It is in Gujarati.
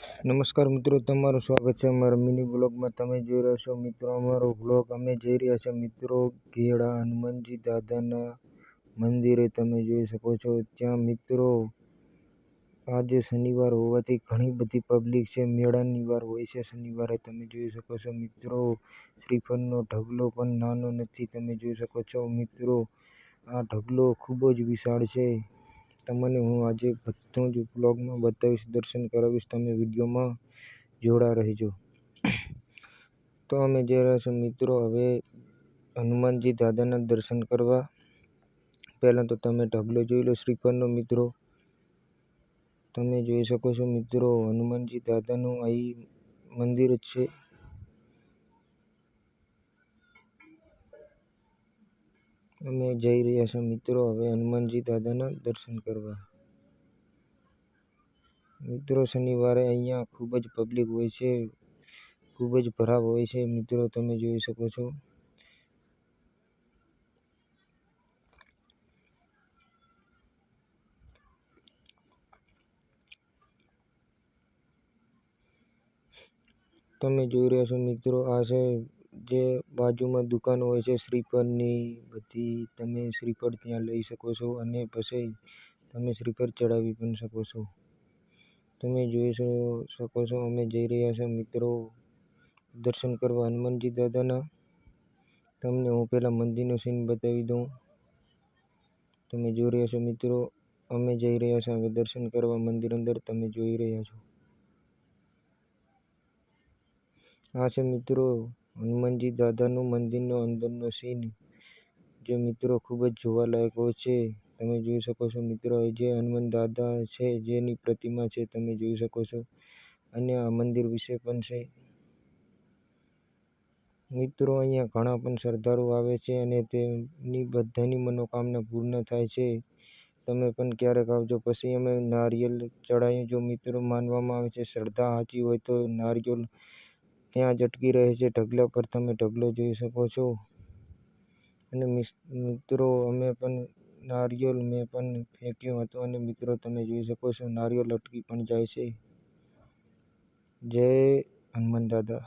નમસ્કાર મિત્રો, તમારું સ્વાગત છે અમારા મિની બ્લોગમાં તમે જોઈ રહ્યા છો મિત્રો, અમારો બ્લોગ અમે જઈ રહ્યા છીએ મિત્રો ઘેડા હનુમાનજી દાદાના મંદિરે. તમે જોઈ શકો છો ત્યાં મિત્રો આજે શનિવાર હોવાથી ઘણી બધી પબ્લિક છે. મેળાની વાર હોય છે શનિવારે. તમે જોઈ શકો છો મિત્રો, શ્રીફળનો ઢગલો પણ નાનો નથી. તમે જોઈ શકો છો મિત્રો, આ ઢગલો ખૂબ જ વિશાળ છે. તમને હું આજે બધું જ બ્લોગમાં બતાવીશ, દર્શન કરાવીશ, તમે વિડીયોમાં જોડા રહેજો. તો અમે જઈ રહ્યા મિત્રો, હવે હનુમાનજી દાદાના દર્શન કરવા. પહેલાં તો તમે ઢગલો જોઈ લો શ્રીફળનો, મિત્રો. તમે જોઈ શકો છો, મિત્રો, હનુમાનજી દાદાનું અહીં મંદિર જ છે. અમે જઈ રહ્યા છીએ મિત્રો. હવે હનુમાનજી દાદાના દર્શન કરવા. મિત્રો, શનિવારે અહીંયા ખૂબ જ પબ્લિક હોય છે. ખૂબ જ ભરાવ હોય છે. મિત્રો, તમે જોઈ શકો છો. તમે જોઈ રહ્યા છો મિત્રો, આ છે જે બાજુમાં દુકાન હોય છે, શ્રીફળની બધી તમે શ્રીફળ ત્યાં લઈ શકો છો અને પછી તમે શ્રીફળ ચડાવી પણ શકો છો. તમે જોઈ શકો છો અમે જઈ રહ્યા છે મિત્રો દર્શન કરવા હનુમાનજી દાદાના. તમને હું પહેલાં મંદિરનો સીન બતાવી દઉં. તમે જોઈ રહ્યા છો મિત્રો, અમે જઈ રહ્યા છીએ હવે દર્શન કરવા મંદિર અંદર, તમે જોઈ રહ્યા છો. આ છે મિત્રો હનુમાનજી દાદાનું મંદિરનો અંદરનો સીન જે મિત્રો ખૂબ જ જોવાલાયક હોય છે. તમે જોઈ શકો છો મિત્રો જે હનુમાન દાદા છે, જેની પ્રતિમા છે, તમે જોઈ શકો છો. અને આ મંદિર વિશે પણ છે. મિત્રો, અહીંયા ઘણા પણ શ્રદ્ધાળુ આવે છે અને તેમની બધાની મનોકામના પૂર્ણ થાય છે. તમે પણ ક્યારેક આવજો. પછી અમે નારિયેલ ચડાવ્યું જો મિત્રો માનવામાં આવે છે. શ્રદ્ધા સાચી હોય તો નારિયેળ ત્યાં જ રહે છે. ઢગલા પર તમે ઢગલો જોઈ શકો છો. અને મિત્રો, અમે પણ નારિયેળ મેં પણ ફેંક્યું હતું અને મિત્રો, તમે જોઈ શકો છો નારિયેળ અટકી પણ જાય છે. જય હનુમાન દાદા.